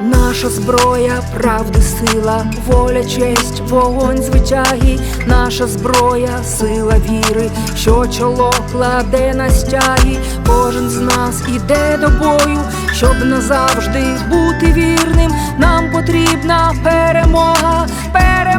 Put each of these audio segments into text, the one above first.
Наша зброя, правди, сила, воля, честь, вогонь звитяги, наша зброя, сила віри, що чоло кладе на стяги, кожен з нас іде до бою, щоб назавжди бути вірним. Нам потрібна перемога, перемога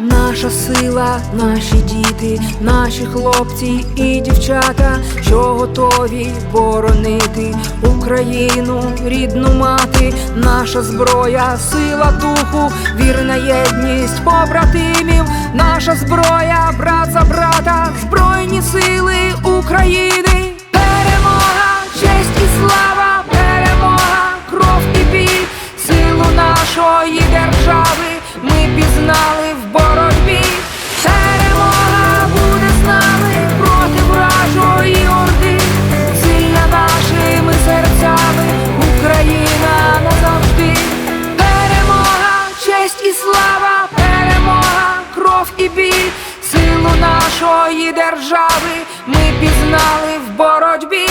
Наша сила, наші діти, наші хлопці і дівчата, що готові боронити Україну, рідну мати, наша зброя, сила духу, вірна єдність побратимів, наша зброя, брат за брата, збройні сили України, перемога, честь і слава, перемога, кров і біль, силу нашої держави ми пізнали в бо. слава, перемога, кров і біль, силу нашої держави ми пізнали в боротьбі.